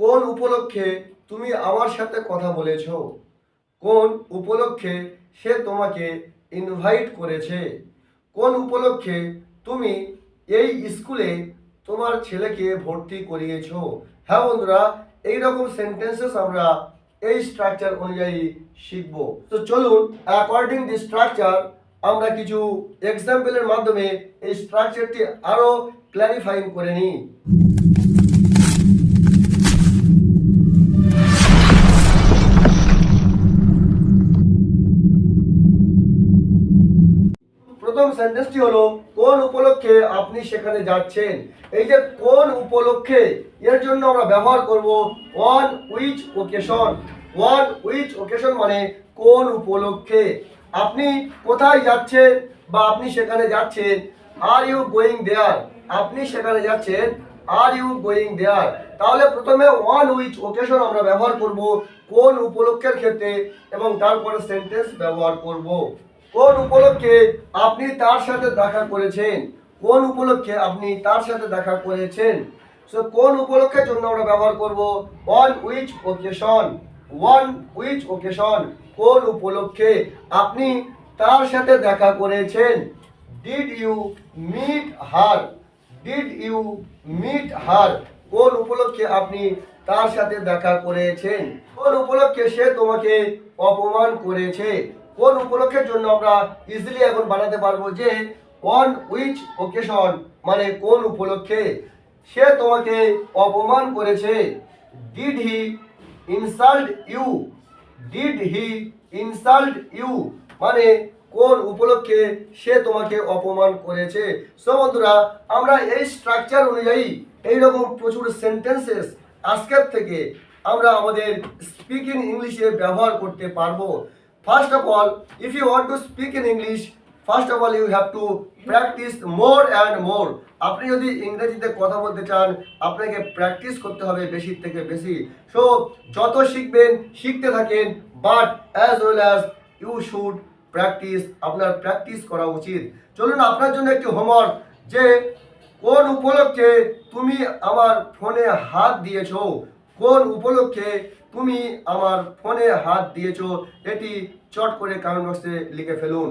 কোন উপলক্ষে তুমি আমার সাথে কথা বলেছ? কোন উপলক্ষে সে তোমাকে ইনভাইট করেছে? কোন উপলক্ষে তুমি এই স্কুলে তোমার ছেলেকে ভর্তি করিয়েছ? হ্যাঁ বন্ধুরা, এইরকম সেন্টেন্সেস আমরা এই স্ট্রাকচার অনুযায়ী শিখব। তো চলুন অ্যাকর্ডিং দি স্ট্রাকচার আমরা কিছু এক্সাম্পলের মাধ্যমে এই স্ট্রাকচারটি আরও ক্ল্যারিফাইং করে নিই। প্রথম সেন্টেন্সটি হলো, কোন উপলক্ষে আপনি সেখানে যাচ্ছেন? এই যে কোন উপলক্ষে, এর জন্য আমরা ব্যবহার করব on which occasion on which occasion মানে কোন উপলক্ষে। আপনি কোথায় যাচ্ছেন বা আপনি সেখানে যাচ্ছেন? আর ইউ গোয়িং দেয়ার আপনি সেখানে যাচ্ছেন। আর ইউ গোয়িং দেয়ার তাহলে প্রথমে ওয়ান উইচ ওকেশন আমরা ব্যবহার করব, কোন উপলক্ষের ক্ষেত্রে, এবং তারপরে সেন্টেন্স ব্যবহার করব। কোন উপলক্ষে আপনি তার সাথে দেখা করেছেন? কোন উপলক্ষে আপনি তার সাথে দেখা করেছেন? সো কোন উপলক্ষের জন্য আমরা ব্যবহার করব? On which occasion on which occasion কোন উপলক্ষে আপনি তার সাথে দেখা করেছেন? Did you meet her did you meet her কোন উপলক্ষে আপনি তার সাথে দেখা করেছেন? কোন উপলক্ষে সে তোমাকে অপমান করেছে? কোন উপলক্ষের জন্য আমরা ইজিলি এখন বানাতে পারব যে অন উইচ ওকেশন মানে কোন উপলক্ষে। সে তোমাকে অপমান করেছে। Did he insult you did he insult you মানে কোন উপলক্ষে সে তোমাকে অপমান করেছে। সো বন্ধুরা, আমরা এই স্ট্রাকচার অনুযায়ী এইরকম প্রচুর সেন্টেন্সেস আজকের থেকে আমরা আমাদের স্পিক ইংলিশে ব্যবহার করতে পারব। First of all if you want to speak in English first of all you have to practise more and more আপনি যদি ইংরেজিতে কথা বলতে চান, আপনাকে প্র্যাকটিস করতে হবে বেশি থেকে বেশি। সো যত শিখবেন, শিখতে থাকেন but as well as you should practise আপনার প্র্যাকটিস করা উচিত। চলুন আপনার জন্য একটি হোমওয়ার্ক যে কোন উপলক্ষে তুমি আমার ফোনে হাত দিয়েছ। কোন উপলক্ষে তুমি আমার ফোনে হাত দিয়েছ এটি চট করে কমেন্ট বক্সে লিখে ফেলুন।